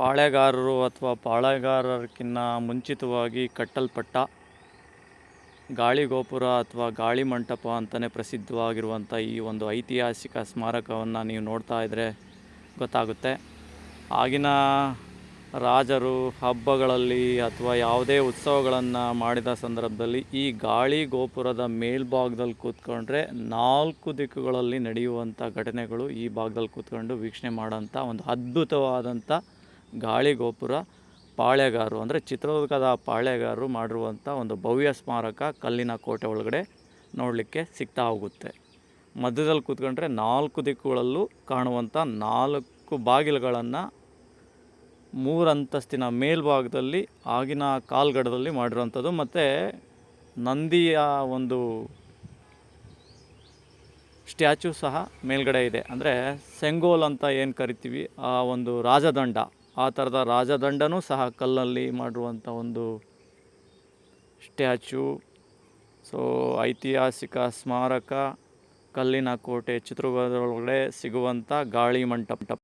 ಪಾಳೆಗಾರರು ಅಥವಾ ಪಾಳೆಗಾರರಕ್ಕಿಂತ ಮುಂಚಿತವಾಗಿ ಕಟ್ಟಲ್ಪಟ್ಟ ಗಾಳಿ ಗೋಪುರ ಅಥವಾ ಗಾಳಿ ಮಂಟಪ ಅಂತಲೇ ಪ್ರಸಿದ್ಧವಾಗಿರುವಂಥ ಈ ಒಂದು ಐತಿಹಾಸಿಕ ಸ್ಮಾರಕವನ್ನು ನೀವು ನೋಡ್ತಾ ಇದ್ದರೆ ಗೊತ್ತಾಗುತ್ತೆ. ಆಗಿನ ರಾಜರು ಹಬ್ಬಗಳಲ್ಲಿ ಅಥವಾ ಯಾವುದೇ ಉತ್ಸವಗಳನ್ನು ಮಾಡಿದ ಸಂದರ್ಭದಲ್ಲಿ ಈ ಗಾಳಿ ಗೋಪುರದ ಮೇಲ್ಭಾಗದಲ್ಲಿ ಕೂತ್ಕೊಂಡ್ರೆ ನಾಲ್ಕು ದಿಕ್ಕುಗಳಲ್ಲಿ ನಡೆಯುವಂಥ ಘಟನೆಗಳು ಈ ಭಾಗದಲ್ಲಿ ಕೂತ್ಕೊಂಡು ವೀಕ್ಷಣೆ ಮಾಡೋಂಥ ಒಂದು ಅದ್ಭುತವಾದಂಥ ಗಾಳಿ ಗೋಪುರ ಪಾಳೆಗಾರರು ಅಂದರೆ ಚಿತ್ರದುರ್ಗದ ಪಾಳೆಗಾರರು ಮಾಡಿರುವಂಥ ಒಂದು ಭವ್ಯ ಸ್ಮಾರಕ ಕಲ್ಲಿನ ಕೋಟೆ ಒಳಗಡೆ ನೋಡಲಿಕ್ಕೆ ಸಿಗ್ತಾ ಹೋಗುತ್ತೆ. ಮಧ್ಯದಲ್ಲಿ ಕೂತ್ಕೊಂಡ್ರೆ ನಾಲ್ಕು ದಿಕ್ಕುಗಳಲ್ಲೂ ಕಾಣುವಂಥ ನಾಲ್ಕು ಬಾಗಿಲುಗಳನ್ನು ಮೂರಂತಸ್ತಿನ ಮೇಲ್ಭಾಗದಲ್ಲಿ ಆಗಿನ ಕಾಲ್ಗಡದಲ್ಲಿ ಮಾಡಿರೋವಂಥದ್ದು. ಮತ್ತು ನಂದಿಯ ಒಂದು ಸ್ಟ್ಯಾಚು ಸಹ ಮೇಲ್ಗಡೆ ಇದೆ. ಅಂದರೆ ಸೆಂಗೋಲ್ ಅಂತ ಏನು ಕರಿತೀವಿ? ಆ ಒಂದು ರಾಜದಂಡ. ಆ ಥರದ ರಾಜದಂಡನೂ ಸಹ ಕಲ್ಲಲ್ಲಿ ಮಾಡಿರುವಂಥ ಒಂದು ಸ್ಟ್ಯಾಚು ಸೊ, ಐತಿಹಾಸಿಕ ಸ್ಮಾರಕ ಕಲ್ಲಿನ ಕೋಟೆ ಚಿತ್ರದುರ್ಗದೊಳಗಡೆ ಸಿಗುವಂಥ ಗಾಳಿ ಮಂಟಪ.